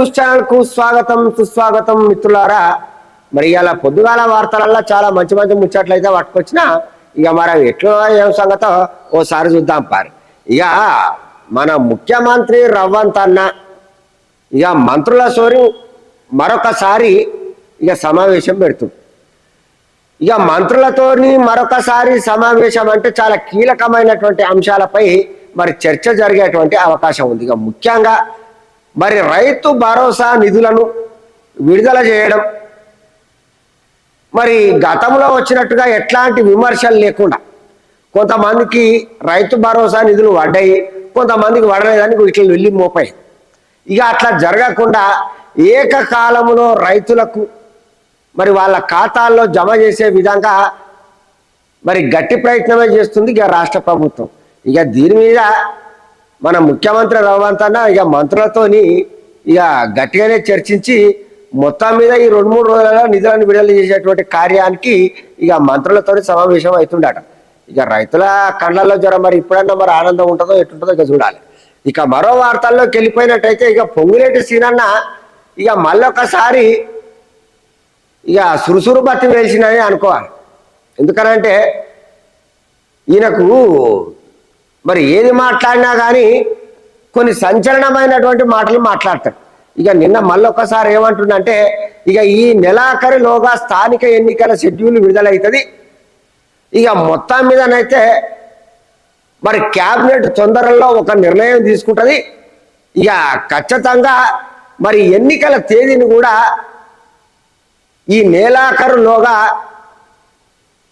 News ఛానల్కు స్వాగతం సుస్వాగతం మిత్రులారా. మరి ఇలా పొద్దుగాల వార్తలల్లో చాలా మంచి మంచి ముచ్చట్లు అయితే పట్టుకొచ్చినా ఇక మరి ఎట్లా ఏం సంగతో ఓసారి చూద్దాం పారు. ఇక మన ముఖ్యమంత్రి రవ్వంత్ అన్న ఇక మంత్రుల సోరి మరొకసారి ఇక సమావేశం పెడుతుంది ఇక మంత్రులతోని మరొకసారి సమావేశం అంటే చాలా కీలకమైనటువంటి అంశాలపై మరి చర్చ జరిగేటువంటి అవకాశం ఉంది. ఇక ముఖ్యంగా మరి రైతు భరోసా నిధులను విడుదల చేయడం మరి గతంలో వచ్చినట్టుగా ఎట్లాంటి విమర్శలు లేకుండా కొంతమందికి రైతు భరోసా నిధులు పడ్డాయి కొంతమందికి పడలేదని ఇట్లా వెళ్ళి మోపాయి. ఇక అట్లా జరగకుండా ఏకకాలంలో రైతులకు మరి వాళ్ళ ఖాతాల్లో జమ చేసే విధంగా మరి గట్టి ప్రయత్నమే చేస్తుంది ఇక రాష్ట్ర ప్రభుత్వం. ఇక దీని మీద మన ముఖ్యమంత్రి రఘువంత్ ఇక మంత్రులతోని ఇక గట్టిగానే చర్చించి మొత్తం మీద ఈ రెండు మూడు రోజులలో నిధులను విడుదల చేసేటువంటి కార్యానికి ఇక మంత్రులతో సమావేశం అవుతుండట ఇక రైతుల కళ్ళల్లో జ్వరం మరి ఇప్పుడన్నా మరి ఆనందం ఉంటుందో ఎట్టుంటుందో ఇక చూడాలి. ఇక మరో వార్తల్లోకి వెళ్ళిపోయినట్టయితే ఇక పొంగులేటి సీనన్న ఇక మళ్ళొకసారి ఇక సురుసురు బతి వేసినని అనుకోవాలి. ఎందుకనంటే ఈయనకు మరి ఏది మాట్లాడినా కానీ కొన్ని సంచలనమైనటువంటి మాటలు మాట్లాడతాడు ఇక నిన్న మళ్ళొకసారి ఏమంటుండంటే ఇక ఈ నెలాఖరులోగా స్థానిక ఎన్నికల షెడ్యూల్ విడుదలవుతుంది ఇక మొత్తం మీదనైతే మరి క్యాబినెట్ తొందరలో ఒక నిర్ణయం తీసుకుంటుంది. ఇక ఖచ్చితంగా మరి ఎన్నికల తేదీని కూడా ఈ నెలాఖరులోగా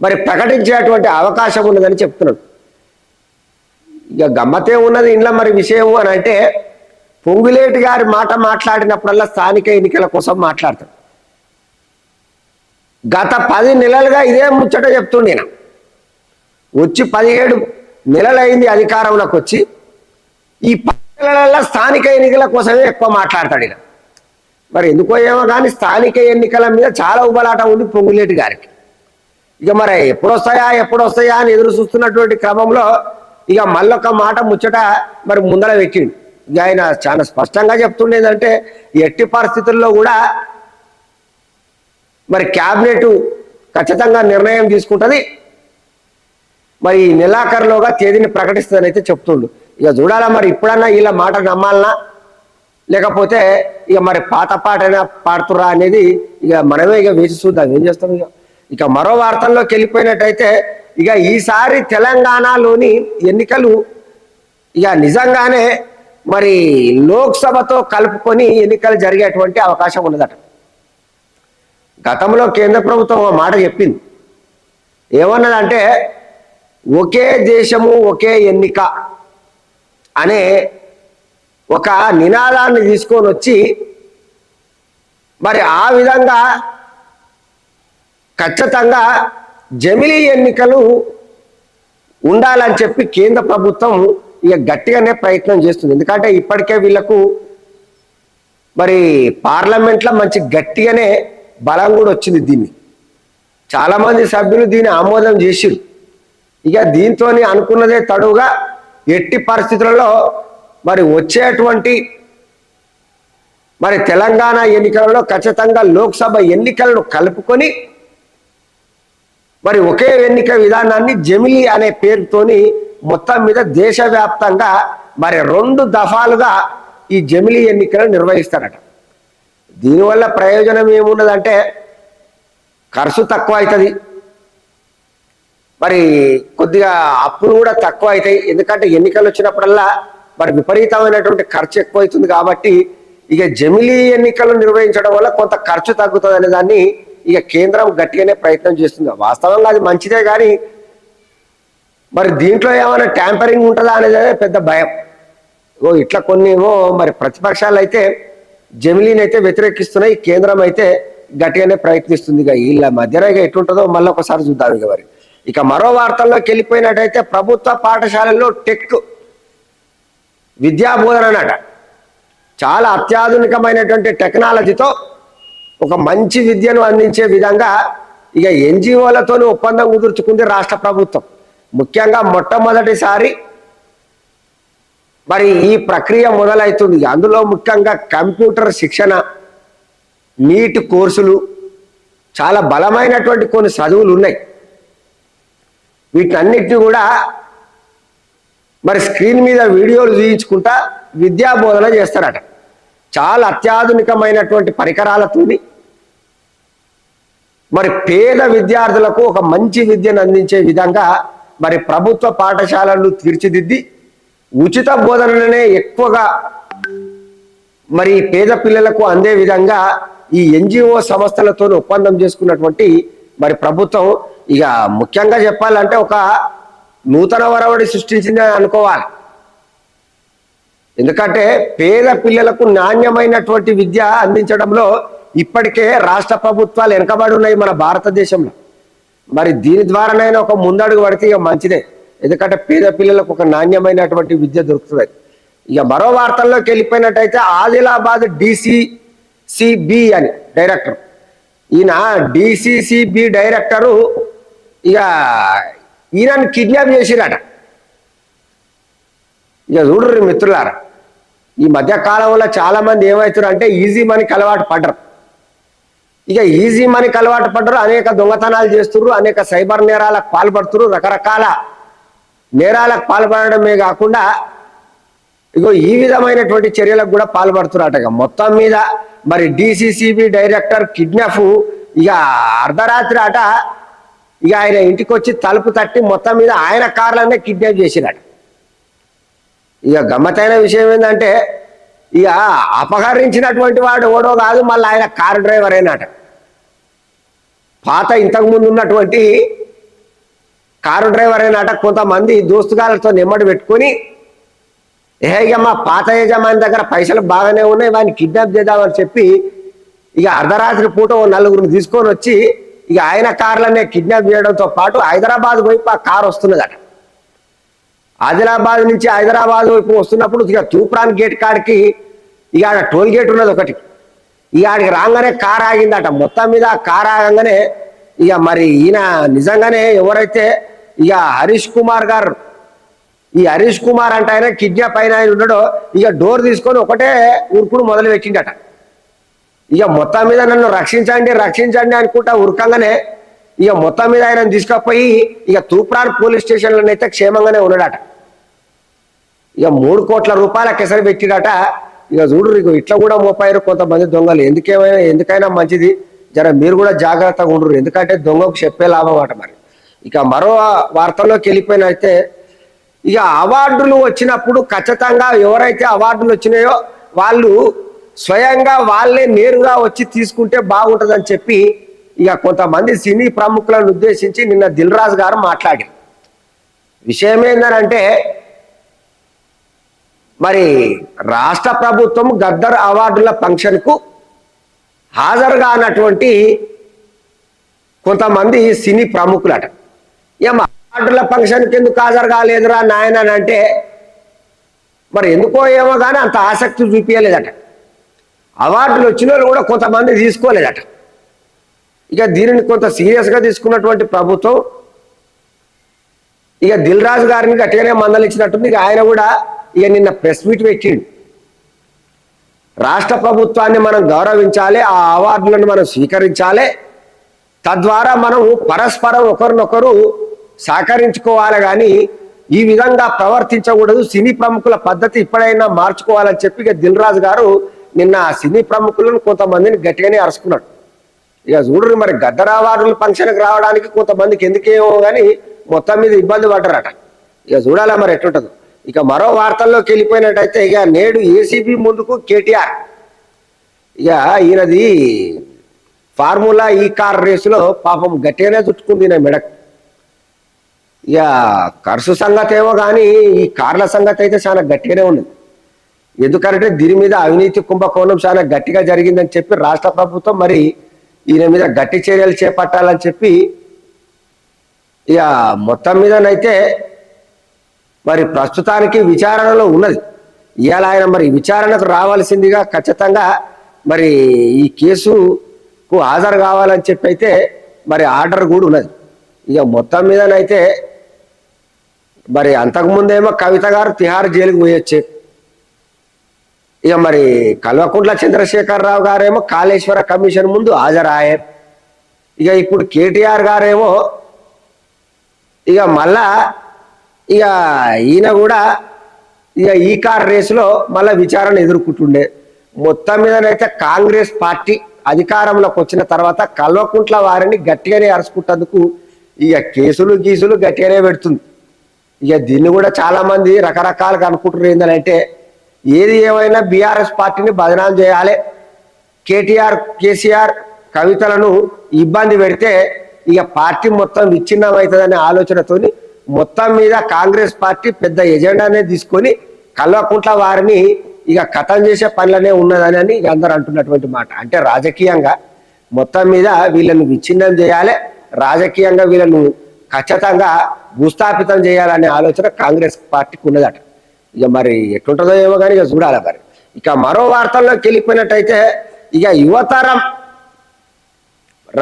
మరి ప్రకటించేటువంటి అవకాశం ఉన్నదని చెప్తున్నాడు. ఇక గమ్మతే ఉన్నది ఇంట్లో మరి విషయం అని అంటే పొంగులేటి గారి మాట మాట్లాడినప్పుడల్లా స్థానిక ఎన్నికల కోసం మాట్లాడతాడు. గత పది నెలలుగా ఇదే ముచ్చట చెప్తుండే నేను. వచ్చి పదిహేడు నెలలైంది అధికారంలోకి వచ్చి ఈ పది నెలలలో స్థానిక ఎన్నికల కోసమే ఎక్కువ మాట్లాడతాడు ఈయన. మరి ఎందుకో ఏమో కానీ స్థానిక ఎన్నికల మీద చాలా ఉబలాట ఉంది పొంగులేటి గారికి. ఇక మరి ఎప్పుడు వస్తాయా ఎప్పుడు వస్తాయా అని ఎదురు చూస్తున్నటువంటి క్రమంలో ఇక మళ్ళొక మాట ముచ్చట మరి ముందర పెట్టిండు. ఇక ఆయన చాలా స్పష్టంగా చెప్తుండేదంటే ఎట్టి పరిస్థితుల్లో కూడా మరి క్యాబినెట్ ఖచ్చితంగా నిర్ణయం తీసుకుంటుంది. మరి ఈ నెలాఖరులోగా తేదీని ప్రకటిస్తుందని అయితే చెప్తుండు. ఇక చూడాలా మరి ఇప్పుడన్నా వీళ్ళ మాట నమ్మాలనా? లేకపోతే ఇక మరి పాత పాటైనా పాడుతురా అనేది ఇక మనమే ఇక వేసి చూద్దాం. ఏం చేస్తాం ఇక? ఇక మరో వార్తల్లోకి వెళ్ళిపోయినట్టయితే ఇక ఈసారి తెలంగాణలోని ఎన్నికలు ఇక నిజంగానే మరి లోక్సభతో కలుపుకొని ఎన్నికలు జరిగేటువంటి అవకాశం ఉన్నదట. గతంలో కేంద్ర ప్రభుత్వం ఒక మాట చెప్పింది. ఏమన్నదంటే ఒకే దేశము ఒకే ఎన్నిక అనే ఒక నినాదాన్ని తీసుకొని వచ్చి మరి ఆ విధంగా ఖచ్చితంగా జమిలీ ఎన్నికలు ఉండాలని చెప్పి కేంద్ర ప్రభుత్వం ఇక గట్టిగానే ప్రయత్నం చేస్తుంది. ఎందుకంటే ఇప్పటికే వీళ్ళకు మరి పార్లమెంట్లో మంచి గట్టిగానే బలం కూడా వచ్చింది దీన్ని. చాలామంది సభ్యులు దీన్ని ఆమోదం చేసిరు ఇక దీంతో అనుకున్నదే తడువుగా ఎట్టి పరిస్థితులలో మరి వచ్చేటువంటి మరి తెలంగాణ ఎన్నికలలో ఖచ్చితంగా లోక్సభ ఎన్నికలను కలుపుకొని మరి ఒకే ఎన్నిక విధానాన్ని జమిలి అనే పేరుతోని మొత్తం మీద దేశవ్యాప్తంగా మరి రెండు దఫాలుగా ఈ జమిలి ఎన్నికలు నిర్వహిస్తారట. దీనివల్ల ప్రయోజనం ఏమున్నదంటే ఖర్చు తక్కువ అవుతుంది మరి కొద్దిగా అప్పులు కూడా తక్కువ అవుతాయి ఎందుకంటే ఎన్నికలు వచ్చినప్పుడల్లా మరి విపరీతమైనటువంటి ఖర్చు ఎక్కువ అవుతుంది కాబట్టి ఇక జమిలీ ఎన్నికలు నిర్వహించడం వల్ల కొంత ఖర్చు తగ్గుతుంది అనే దాన్ని ఇక కేంద్రం గట్టిగానే ప్రయత్నం చేస్తుంది. వాస్తవంగా అది మంచిదే కానీ మరి దీంట్లో ఏమైనా ట్యాంపరింగ్ ఉంటుందా అనేది పెద్ద భయం. ఓ ఇట్లా కొన్ని ఏమో మరి ప్రతిపక్షాలు అయితే జమిలీని అయితే వ్యతిరేకిస్తున్నాయి కేంద్రం అయితే గట్టిగానే ప్రయత్నిస్తుంది. ఇక వీళ్ళ మధ్యన ఇక ఎట్లుంటుందో మళ్ళీ ఒకసారి చూద్దాం ఇక మరి. ఇక మరో వార్తల్లోకి వెళ్ళిపోయినట్టయితే ప్రభుత్వ పాఠశాలల్లో టెక్ విద్యా బోధన అన్నట. చాలా అత్యాధునికమైనటువంటి టెక్నాలజీతో ఒక మంచి విద్యను అందించే విధంగా ఇక ఎన్జిఓలతో ఒప్పందం కుదుర్చుకుంది రాష్ట్ర ప్రభుత్వం. ముఖ్యంగా మొట్టమొదటిసారి మరి ఈ ప్రక్రియ మొదలవుతుంది అందులో ముఖ్యంగా కంప్యూటర్ శిక్షణ నీట్ కోర్సులు చాలా బలమైనటువంటి కొన్ని చదువులు ఉన్నాయి. వీటన్నిటిని కూడా మరి స్క్రీన్ మీద వీడియోలు చూయించుకుంటా విద్యా బోధన చేస్తారట. చాలా అత్యాధునికమైనటువంటి పరికరాలతోని మరి పేద విద్యార్థులకు ఒక మంచి విద్యను అందించే విధంగా మరి ప్రభుత్వ పాఠశాలలు తీర్చిదిద్ది ఉచిత బోధనలనే ఎక్కువగా మరి పేద పిల్లలకు అందే విధంగా ఈ ఎన్జిఓ సంస్థలతో ఒప్పందం చేసుకున్నటువంటి మరి ప్రభుత్వం ఇక ముఖ్యంగా చెప్పాలంటే ఒక నూతన వరవడి సృష్టించింది అనుకోవాలి. ఎందుకంటే పేద పిల్లలకు నాణ్యమైనటువంటి విద్య అందించడంలో ఇప్పటికే రాష్ట్ర ప్రభుత్వాలు వెనకబడి ఉన్నాయి మన భారతదేశంలో. మరి దీని ద్వారానైనా ఒక ముందడుగు పడితే ఇక మంచిదే. ఎందుకంటే పేద పిల్లలకు ఒక నాణ్యమైనటువంటి విద్య దొరుకుతుంది. ఇక మరో వార్తల్లోకి వెళ్ళిపోయినట్టయితే ఆదిలాబాద్ డిసిసిబి అని డైరెక్టర్. ఈయన డిసిసిబి డైరెక్టరు ఇక ఈయనని కిడ్నాప్ చేసిరట. ఇక చూడరు మిత్రులారా ఈ మధ్య కాలంలో చాలా మంది ఏమవుతారు అంటే ఈజీ మనీకి అలవాటు పడ్డరు. ఇక ఈజీ మనీకి అలవాటు పడ్డరు అనేక దొంగతనాలు చేస్తున్నారు అనేక సైబర్ నేరాలకు పాల్పడుతురు రకరకాల నేరాలకు పాల్పడడమే కాకుండా ఇగో ఈ విధమైనటువంటి చర్యలకు కూడా పాల్పడుతున్నారట ఇక. మొత్తం మీద మరి డిసిసిబి డైరెక్టర్ కిడ్నాప్ ఇక అర్ధరాత్రి అట ఇక ఆయన ఇంటికి వచ్చి తలుపు తట్టి మొత్తం మీద ఆయన కార్లనే కిడ్నాప్ చేసిరట ఇక గమ్మతైన విషయం ఏంటంటే ఇక అపహరించినటువంటి వాడు ఓడో కాదు మళ్ళీ ఆయన కారు డ్రైవర్ అయినట పాత ఇంతకుముందు ఉన్నటువంటి కారు డ్రైవర్ అయినట కొంతమంది దోస్తుగాలతో నెమ్మడి పెట్టుకొని ఏ మా పాత యజమాని దగ్గర పైసలు బాగానే ఉన్నాయి వాడిని కిడ్నాప్ చేద్దామని చెప్పి ఇక అర్ధరాత్రి పూట ఓ నలుగురిని తీసుకొని వచ్చి ఇక ఆయన కార్లనే కిడ్నాప్ చేయడంతో పాటు హైదరాబాద్ వైపు ఆ కారు వస్తున్నదట. ఆదిలాబాద్ నుంచి హైదరాబాద్ వైపు వస్తున్నప్పుడు ఇక తూప్రాన్ గేట్ కాడికి ఇక ఆడ టోల్ గేట్ ఉన్నది ఒకటి. ఇక ఆడికి రాగానే కార్ ఆగిందట. మొత్తం మీద కారు కార్ ఆగంగానే ఇక మరి ఈయన నిజంగానే ఎవరైతే ఇక హరీష్ కుమార్ గారు ఈ హరీష్ కుమార్ అంటే ఆయన కిడ్నాప్ అయిన ఆయన ఉన్నాడో ఇక డోర్ తీసుకొని ఒకటే ఉరుకుడు మొదలు పెట్టిండట. ఇక మొత్తం మీద నన్ను రక్షించండి రక్షించండి అనుకుంటా ఉరకంగానే ఇక మొత్తం మీద ఆయన తీసుకుపోయి ఇక తూప్రాన్ పోలీస్ స్టేషన్లోనైతే క్షేమంగానే ఉన్నాడట. ఇక మూడు కోట్ల రూపాయల కెసరి పెట్టిడట. ఇక చూడు ఇక ఇట్లా కూడా మోపారు కొంతమంది దొంగలు. ఎందుకేమైనా ఎందుకైనా మంచిది. జర మీరు కూడా జాగ్రత్తగా ఉండరు ఎందుకంటే దొంగకు చెప్పే లాభం అట మరి. ఇక మరో వార్తల్లోకి వెళ్ళిపోయినైతే ఇక అవార్డులు వచ్చినప్పుడు ఖచ్చితంగా ఎవరైతే అవార్డులు వచ్చినాయో వాళ్ళు స్వయంగా వాళ్ళే నేరుగా వచ్చి తీసుకుంటే బాగుంటుందని చెప్పి ఇక కొంతమంది సినీ ప్రముఖులను ఉద్దేశించి నిన్న దిల్ రాజు గారు మాట్లాడారు. విషయం ఏంటంటే మరి రాష్ట్ర ప్రభుత్వం గద్దర్ అవార్డుల ఫంక్షన్కు హాజరు కానటువంటి కొంతమంది సినీ ప్రముఖులట. ఏం అవార్డుల ఫంక్షన్కి ఎందుకు హాజరు కాలేదురా నాయన అంటే మరి ఎందుకో ఏమో కానీ అంత ఆసక్తి చూపించలేదట అవార్డులు వచ్చిన వాళ్ళు కూడా కొంతమంది తీసుకోలేదట. ఇక దీనిని కొంత సీరియస్గా తీసుకున్నటువంటి ప్రభుత్వం ఇక దిల్ రాజు గారిని గట్టిగానే మందలిచ్చినట్టుంది ఇక ఆయన కూడా ఇక నిన్న ప్రెస్ మీట్ పెట్టిండు. రాష్ట్ర ప్రభుత్వాన్ని మనం గౌరవించాలి ఆ అవార్డులను మనం స్వీకరించాలి. తద్వారా మనం పరస్పరం ఒకరినొకరు సహకరించుకోవాలి కానీ ఈ విధంగా ప్రవర్తించకూడదు. సినీ ప్రముఖుల పద్ధతి ఇప్పుడైనా మార్చుకోవాలని చెప్పి ఇక దిల్ రాజు గారు నిన్న ఆ సినీ ప్రముఖులను కొంతమందిని గట్టిగానే అరుచుకున్నాడు ఇక చూడరు మరి గద్దర్ అవార్డులు ఫంక్షన్కి రావడానికి కొంతమందికి ఎందుకేమో కానీ మొత్తం మీద ఇబ్బంది పడ్డారట. ఇక చూడాలా మరి ఎట్లుంటుందో. ఇక మరో వార్తల్లోకి వెళ్ళిపోయినట్టయితే ఇక నేడు ఏసీబీ ముందుకు కేటీఆర్. ఇక ఈయనది ఫార్ములా ఈ కార్ రేసులో పాపం గట్టిగానే చుట్టుకుంది నా మెడక్. ఇక ఖర్చు సంగతి ఏమో కానీ ఈ కార్ల సంగతి అయితే చాలా గట్టిగానే ఉంది ఎందుకంటే దీని మీద అవినీతి కుంభకోణం చాలా గట్టిగా జరిగిందని చెప్పి రాష్ట్ర ప్రభుత్వం మరి ఈయన మీద గట్టి చర్యలు చేపట్టాలని చెప్పి ఇక మొత్తం మీదనైతే మరి ప్రస్తుతానికి విచారణలో ఉన్నది. ఇవాళ ఆయన మరి విచారణకు రావాల్సిందిగా ఖచ్చితంగా మరి ఈ కేసుకు హాజరు కావాలని చెప్పి అయితే మరి ఆర్డర్ కూడా ఉన్నది. ఇక మొత్తం మీదనైతే మరి అంతకుముందేమో కవిత గారు తిహార్ జైలుకు పోయొచ్చు. ఇక మరి కల్వకుంట్ల చంద్రశేఖరరావు గారేమో కాళేశ్వర కమిషన్ ముందు హాజరాయే ఇక ఇప్పుడు కేటీఆర్ గారేమో ఇక మళ్ళా ఇక ఈయన కూడా ఇక ఈ కార్ రేసులో మళ్ళీ విచారణ ఎదుర్కొంటుండే. మొత్తం మీదనైతే కాంగ్రెస్ పార్టీ అధికారంలోకి వచ్చిన తర్వాత కల్వకుంట్ల వారిని గట్టిగానే అరుచుకుంటందుకు ఇక కేసులు గీసులు గట్టిగానే పెడుతుంది. ఇక దీన్ని కూడా చాలామంది రకరకాలుగా అనుకుంటున్నారు ఏంటంటే ఏది ఏమైనా బీఆర్ఎస్ పార్టీని బదనాం చేయాలి కేటీఆర్ కేసీఆర్ కవితలను ఇబ్బంది పెడితే ఇక పార్టీ మొత్తం విచ్ఛిన్నం అవుతుందనే ఆలోచనతోని మొత్తం మీద కాంగ్రెస్ పార్టీ పెద్ద ఎజెండానే తీసుకొని కల్వకుంట్ల వారిని ఇక కథం చేసే పనులనే ఉన్నదని అని అందరూ అందరు అంటున్నటువంటి మాట. అంటే రాజకీయంగా మొత్తం మీద వీళ్ళను విచ్ఛిన్నం చేయాలి రాజకీయంగా వీళ్ళను ఖచ్చితంగా భూస్థాపితం చేయాలనే ఆలోచన కాంగ్రెస్ పార్టీకి ఉన్నదట. ఇక మరి ఎట్లుంటుందో ఏమో కానీ ఇక చూడాలి మరి. ఇక మరో వార్తల్లోకి వెళ్ళిపోయినట్టయితే ఇక యువతరం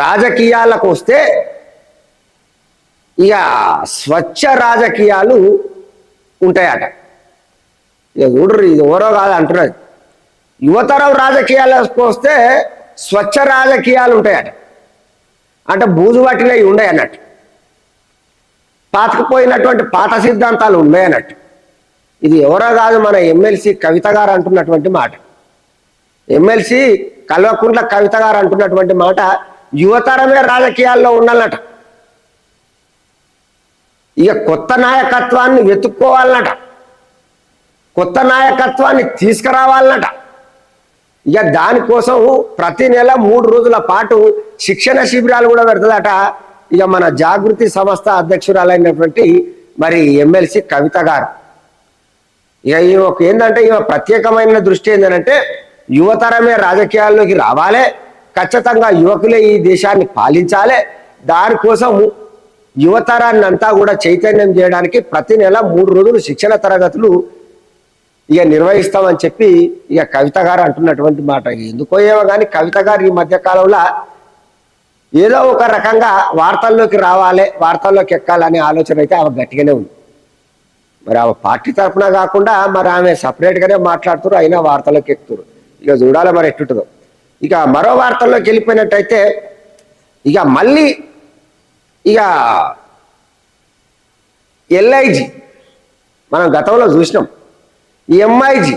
రాజకీయాలకు వస్తే ఇక స్వచ్ఛ రాజకీయాలు ఉంటాయట. ఇక చూడరు ఇది ఎవరో కాదు అంటున్నది యువతరం రాజకీయాలకు వస్తే స్వచ్ఛ రాజకీయాలు ఉంటాయట. అంటే బూజు పట్టినవి ఉన్నాయి అన్నట్టు. పాతకపోయినటువంటి పాత సిద్ధాంతాలు ఉన్నాయి అన్నట్టు. ఇది ఎవరో కాదు మన ఎమ్మెల్సీ కవిత గారు అంటున్నటువంటి మాట. ఎమ్మెల్సీ కల్వకుంట్ల కవిత గారు అంటున్నటువంటి మాట యువతరమే రాజకీయాల్లో ఉండాలట ఇక కొత్త నాయకత్వాన్ని వెతుక్కోవాలన్నట. కొత్త నాయకత్వాన్ని తీసుకురావాలన్నట. ఇక దానికోసం ప్రతి నెల మూడు రోజుల పాటు శిక్షణ శిబిరాలు కూడా పెడతదట. ఇక మన జాగృతి సంస్థ అధ్యక్షురాలైనటువంటి మరి ఎమ్మెల్సీ కవిత గారు. ఇక ఈ ఒక ఏంటంటే ఇక ప్రత్యేకమైన దృష్టి ఏంటంటే యువతరమే రాజకీయాల్లోకి రావాలి. ఖచ్చితంగా యువకులే ఈ దేశాన్ని పాలించాలి. దానికోసం యువతరాన్ని అంతా కూడా చైతన్యం చేయడానికి ప్రతి నెల మూడు రోజులు శిక్షణ తరగతులు ఇక నిర్వహిస్తామని చెప్పి ఇక కవిత గారు అంటున్నటువంటి మాట. ఎందుకో ఏమో కానీ కవిత గారు ఈ మధ్య కాలంలో ఏదో ఒక రకంగా వార్తల్లోకి రావాలి వార్తల్లోకి ఎక్కాలనే ఆలోచన అయితే ఆమె గట్టిగానే ఉంది. మరి ఆమె పార్టీ తరఫున కాకుండా మరి ఆమె సపరేట్గానే మాట్లాడుతారు అయినా వార్తల్లోకి ఎక్కుతారు ఇక చూడాలి మరి ఎట్టుంటుందో ఇక మరో వార్తల్లోకి వెళ్ళిపోయినట్టయితే ఇక మళ్ళీ ఇక ఎల్ఐజి మనం గతంలో చూసినాం. ఎంఐజి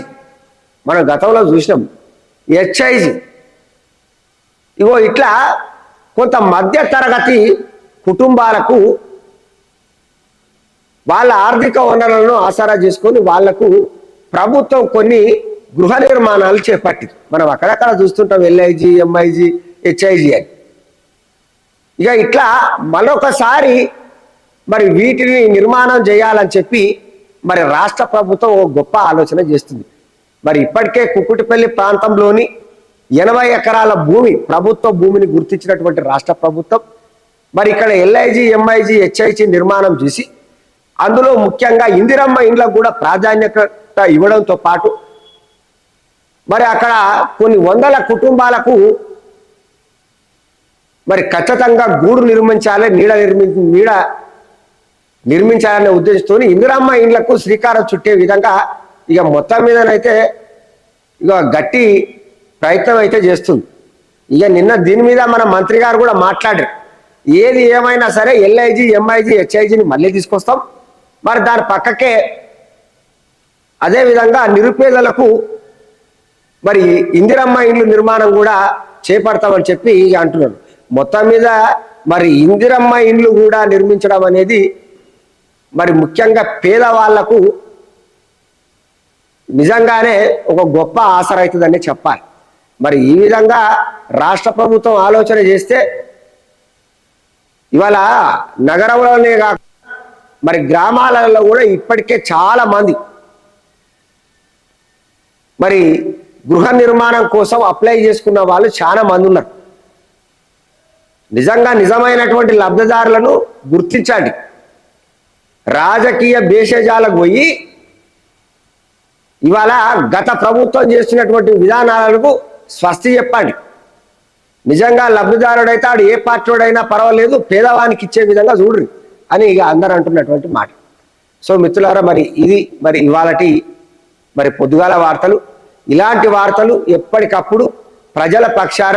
మనం గతంలో చూసినాం. హెచ్ఐజి ఇగో ఇట్లా కొంత మధ్య తరగతి కుటుంబాలకు వాళ్ళ ఆర్థిక వనరులను ఆసరా చేసుకొని వాళ్ళకు ప్రభుత్వం కొన్ని గృహ నిర్మాణాలు చేపట్టింది. మనం అక్కడక్కడ చూస్తుంటాం ఎల్ఐజి ఎంఐజి హెచ్ఐజి అని. ఇక ఇట్లా మరొకసారి మరి వీటిని నిర్మాణం చేయాలని చెప్పి మరి రాష్ట్ర ప్రభుత్వం ఒక గొప్ప ఆలోచన చేస్తుంది. మరి ఇప్పటికే కుక్కుటిపల్లి ప్రాంతంలోని ఎనభై ఎకరాల భూమి ప్రభుత్వ భూమిని గుర్తించినటువంటి రాష్ట్ర ప్రభుత్వం మరి ఇక్కడ ఎల్ఐజి ఎంఐజి హెచ్ఐజి నిర్మాణం చేసి అందులో ముఖ్యంగా ఇందిరమ్మ ఇండ్లకు కూడా ప్రాధాన్యత ఇవ్వడంతో పాటు మరి అక్కడ కొన్ని వందల కుటుంబాలకు మరి ఖచ్చితంగా గూడు నిర్మించాలి నీడ నిర్మి నీడ నిర్మించాలనే ఉద్దేశంతో ఇందిరమ్మ ఇండ్లకు శ్రీకారం చుట్టే విధంగా ఇక మొత్తం మీదనైతే ఇక గట్టి ప్రయత్నం అయితే చేస్తుంది. ఇక నిన్న దీని మీద మన మంత్రి గారు కూడా మాట్లాడారు. ఏది ఏమైనా సరే ఎల్ఐజి ఎంఐజి హెచ్ఐజిని మళ్ళీ తీసుకొస్తాం. మరి దాని పక్కకే అదేవిధంగా నిరుపేదలకు మరి ఇందిరమ్మ ఇండ్లు నిర్మాణం కూడా చేపడతామని చెప్పి ఇక అంటున్నారు. మొత్తం మీద మరి ఇందిరమ్మ ఇండ్లు కూడా నిర్మించడం అనేది మరి ముఖ్యంగా పేదవాళ్ళకు నిజంగానే ఒక గొప్ప ఆసరవుతుందని చెప్పాలి. మరి ఈ విధంగా రాష్ట్ర ప్రభుత్వం ఆలోచన చేస్తే ఇవాళ నగరంలోనే కాక మరి గ్రామాలలో కూడా ఇప్పటికే చాలా మంది మరి గృహ నిర్మాణం కోసం అప్లై చేసుకున్న వాళ్ళు చాలా మంది ఉన్నారు. నిజంగా నిజమైనటువంటి లబ్ధిదారులను గుర్తించండి. రాజకీయ భేషజాలకు పోయి ఇవాళ గత ప్రభుత్వం చేస్తున్నటువంటి విధానాలకు స్వస్తి చెప్పండి. నిజంగా లబ్ధిదారుడైతే ఆడు ఏ పార్టీడైనా పర్వాలేదు పేదవానికి ఇచ్చే విధంగా చూడరు అని ఇక అందరు అంటున్నటువంటి మాట. సో మిత్రులారా మరి ఇది మరి ఇవాళటి మరి పొద్దుగాల వార్తలు. ఇలాంటి వార్తలు ఎప్పటికప్పుడు ప్రజల పక్షాన